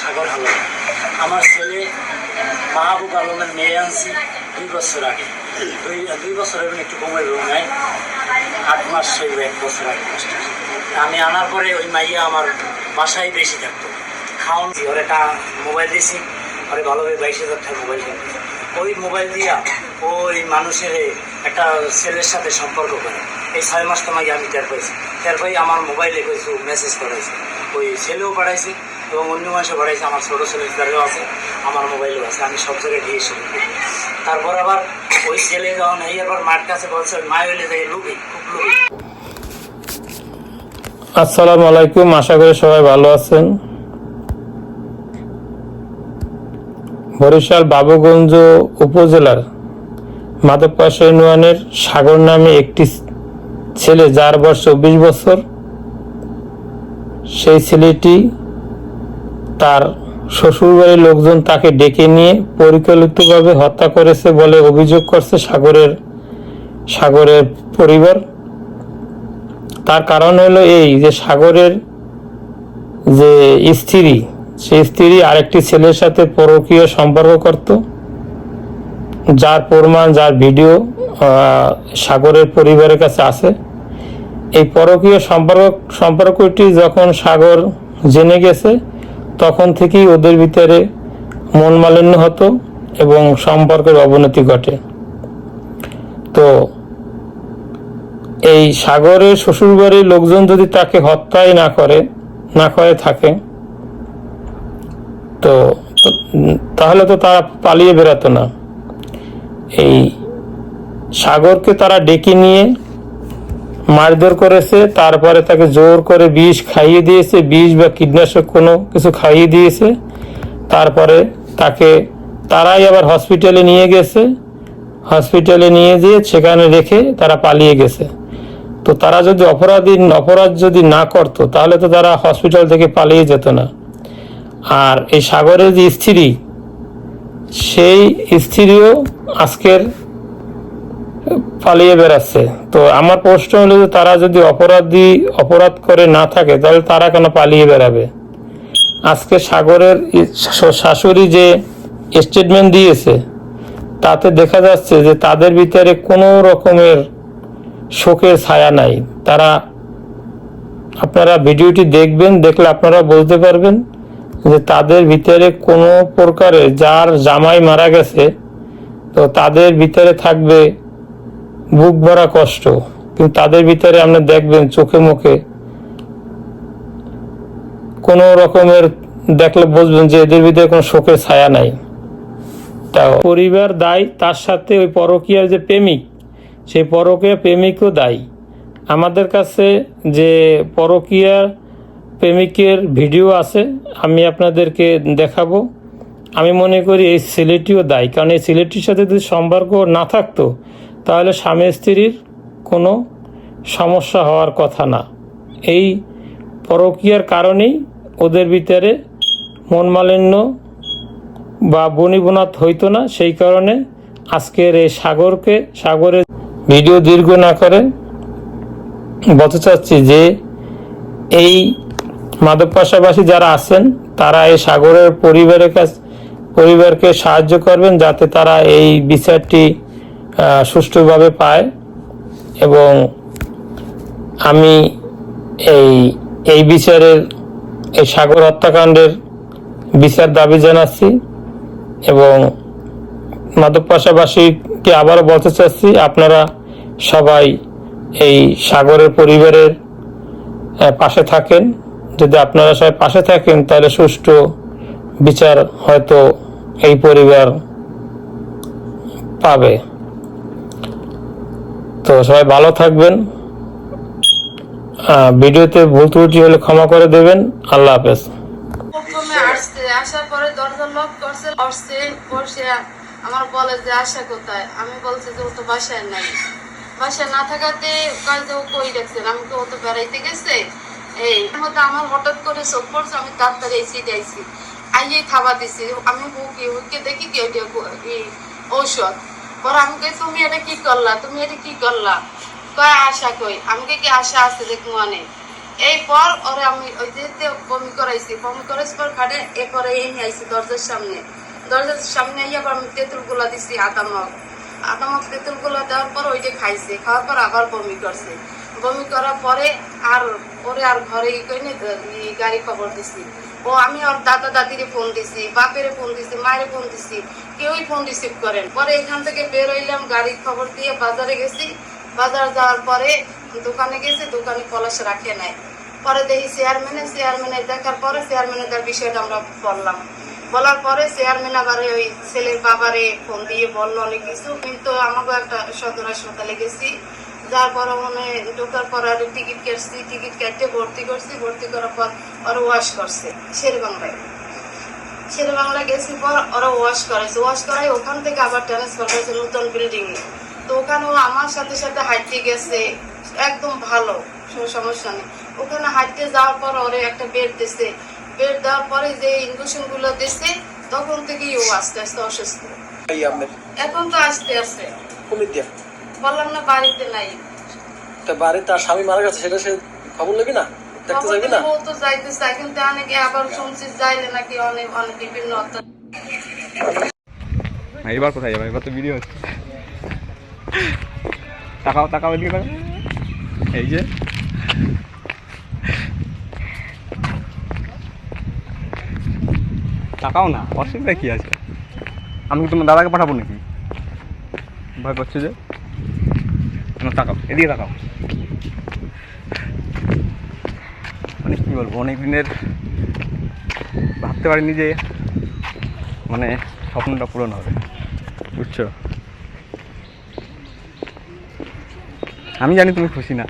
সাগর আলম আমার ছেলে মাহবুব আলমের মেয়ে আনছি দুই বছর আগে। দুই দুই বছর এবং একটু কমে রুম নাই আট মাস সেই এক বছর আগে। আমি আনার পরে ওই মাইয়া আমার বাসায় বেশি থাকতো। খাওয়ান ওরে টা মোবাইল দিয়েছি ওরে ভালোভাবে বাইশ হাজার টাকা মোবাইল ওই মোবাইল দিয়া ওই মানুষের একটা ছেলের সাথে সম্পর্ক করে। এই ছয় মাস তো মাইয়া আমি টের পাইছি। টের পাই আমার মোবাইলে কিছু মেসেজ করাইছে। ওই ছেলেও পাঠাইছে এবং অন্য মানুষও পাঠাইছে আমার ছোটো ছেলের দ্বারাও আছে, আমার মোবাইলও আছে, আমি সব জায়গায় শুরু করি। তারপর আবার ওই ছেলে যখন এই আবার মার কাছে বলছে, ওই মা হইলে যাই লুবি খুব লুবি আসসালামু আলাইকুম, আশা করি সবাই ভালো আছেন বরিশাল বাবুগঞ্জ উপজেলার মাধবপাশা ইউনিয়নের সাগর নামে একটি ছেলে, যার বয়স চব্বিশ বছর, সেই ছেলেটি তার শ্বশুরবাড়ির লোকজন তাকে ডেকে নিয়ে পরিকল্পিতভাবে হত্যা করেছে বলে অভিযোগ করছে সাগরের সাগরের পরিবার। তার কারণ হলো এই যে সাগরের যে স্ত্রী সেই স্ত্রী আরেকটি ছেলের সাথে পরকীয় সম্পর্ক করত, যার প্রমাণ, যার ভিডিও সাগরের পরিবারের কাছে আছে। এই পরকীয় সম্পর্ক, সম্পর্কটি যখন সাগর জেনে গেছে তখন থেকেই ওদের ভিতরে মন মালিন্য হতো এবং সম্পর্কের অবনতি ঘটে। তো এই সাগরের শ্বশুরবাড়ির লোকজন যদি তাকে হত্যাই না করে না করে থাকে, তো তাহলে তো তারা পালিয়ে বেরাতো না। এই সাগরকে তারা ডেকে নিয়ে মারধর করেছে, তারপরে তাকে জোর করে বিষ খাইয়ে দিয়েছে, বিষ বা কীটনাশক কোনো কিছু খাইয়ে দিয়েছে। তারপরে তাকে, তারাই আবার হসপিটালে নিয়ে গেছে। হসপিটালে নিয়ে যেয়ে সেখানে রেখে তারা পালিয়ে গেছে। তো তারা যদি অপরাধী, অপরাধ যদি না করতো, তাহলে তো তারা হসপিটাল থেকে পালিয়ে যেত না। আর এই সাগরের যে স্ত্রী, সেই স্ত্রীও আজকের পালিয়ে বেড়াচ্ছে। তো আমার প্রশ্ন হলো যে তারা যদি অপরাধী, অপরাধ করে না থাকে, তাহলে তারা কেন পালিয়ে বেড়াবে? আজকে সাগরের শাশুড়ি যে স্টেটমেন্ট দিয়েছে, তাতে দেখা যাচ্ছে যে তাদের ভিতরে কোনো রকমের শোকের ছায়া নাই। তারা, আপনারা ভিডিওটি দেখবেন, দেখলে আপনারা বুঝতে পারবেন যে তাদের ভিতরে কোনো প্রকারে যার জামাই মারা গেছে, তো তাদের ভিতরে থাকবে বুক ভরা কষ্ট। কিন্তু তাদের ভিতরে আপনি দেখবেন চোখে মুখে কোনো রকমের দেখলে বুঝবেন যে এদের ভিতরে কোনো শোকের ছায়া নাই। তা পরিবার দায়ী, তার সাথে ওই পরকীয়ার যে প্রেমিক, সেই পরকীয়া প্রেমিকও দায়ী। আমাদের কাছে যে পরকীয়া প্রেমিকের ভিডিও আছে, আমি আপনাদেরকে দেখাবো। আমি মনে করি এই ছেলেটিও দায়ী, কারণ এই ছেলেটির সাথে যদি সম্পর্ক না থাকতো তাহলে স্বামী স্ত্রীর কোনো সমস্যা হওয়ার কথা না। এই পরকীয়ার কারণেই ওদের ভিতরে মন মালিন্য বা বনিবনাথ হইতো না। সেই কারণে আজকের এই সাগরকে, সাগরের ভিডিও দীর্ঘ না করে বলতে চাচ্ছি যে এই মাদক পাশাপাশি যারা আছেন, তারা এই সাগরের পরিবারের কাছ, পরিবারকে সাহায্য করবেন যাতে তারা এই বিচারটি সুষ্ঠুভাবে পায় এবং আমি এই এই বিচারের, এই সাগর হত্যাকাণ্ডের বিচার দাবি জানাচ্ছি এবং মাদক পাশাপাশিকে আবারও বলতে চাচ্ছি, আপনারা সবাই এই সাগরের পরিবারের পাশে থাকেন। যদি আপনারা সবাই পাশে থাকেন, তাহলে সুষ্ঠু বিচার হয়তো এই পরিবার পাবে। তো সবাই ভালো থাকবেন। ভিডিওতে ভুল ত্রুটি হলে ক্ষমা করে দেবেন। আল্লাহ হাফেজ। আমার বলে যে আশা কোথায়? আমি বলছি যে, ও তো বাসায় নাই। বাসায় না থাকাতে কয় যে, ও কই আমি ও তো বেড়াইতে গেছে। এই মধ্যে আমার হঠাৎ করে চোখ পড়ছে, আমি তাড়াতাড়ি এসে দিয়েছি আইয়ে খাবার দিছি। আমি হুকি হুকে দেখি কি ওইটা ঔষধ। পরে আমাকে তুমি এটা কি করলা? তুমি এটা কি করলা? কয়, আশা কই। আমাকে কি আশা আছে যে মনে এই পর ওরে আমি ওই যে বমি করে করাইছি। বমি করাইছি পর খাটে এরপরে এই নিয়ে আইছি দরজার সামনে। দরজার সামনে আইয়া আবার আমি তেঁতুলগুলা দিছি আদামক আদামক তেঁতুলগুলা দেওয়ার পর ওইটা খাইছে। খাওয়ার পর আবার বমি করছে। বমি করার পরে আর ওরে আর ঘরে ই কইনি গাড়ি খবর দিছি। ও আমি ওর দাদা দাদিরে ফোন দিছি, বাপেরে ফোন দিছি, মায়ের ফোন দিছি, কেউই ফোন রিসিভ করেন। পরে এখান থেকে বের হইলাম গাড়ির খবর দিয়ে বাজারে গেছি। বাজার যাওয়ার পরে দোকানে গেছি, দোকানে পলাশ রাখে নাই। পরে দেখি চেয়ারম্যানে চেয়ারম্যানে দেখার পরে চেয়ারম্যানে তার বিষয়টা আমরা বললাম। বলার পরে চেয়ারম্যান আবার ওই ছেলের বাবারে ফোন দিয়ে বলল অনেক কিছু। কিন্তু আমাকে একটা সদর হাসপাতালে গেছি। যার পর মানে ঢোকার পর আর টিকিট কাটছি, টিকিট কাটতে ভর্তি করছি। ভর্তি করার পর ওরা ওয়াশ করছে শের বাংলায় শের বাংলা গেছি পর ওরা ওয়াশ করেছে ওয়াশ করাই ওখান থেকে আবার ট্রান্সফার করেছে নতুন বিল্ডিং এ। তো ওখানে ও আমার সাথে সাথে হাঁটতে গেছে। একদম ভালো সমস্যা নেই। ওখানে হাঁটতে যাওয়ার পর ওরে একটা বেড দিছে। বেড দেওয়ার পরে যে ইঞ্জেকশনগুলো দিছে তখন থেকেই ও আস্তে আস্তে অসুস্থ। এখন তো আসতে দিয়া বললাম না বাড়িতে নাই। তা বাড়ি তার স্বামী মারা গেছে সেটা সে খবর নেবি না? দেখতে যাবি না? ও তো যাইতে চাই কিন্তু অনেকে আবার শুনছি যাইলে নাকি অনেক অনেক বিভিন্ন এবার কোথায় যাবে? এবার তো ভিডিও হচ্ছে। তাকাও তাকাও এদিকে এই যে। তাকাও না, অসুবিধা কি আছে? আমি তোমার দাদাকে পাঠাবো নাকি? ভয় পাচ্ছে যে। না, তাকাও, এদিকে তাকাও। মানে কী বলব অনেক দিনের ভাবতে পারিনি যে মানে স্বপ্নটা পূরণ হবে, বুঝছ? আমি জানি তুমি খুশি না।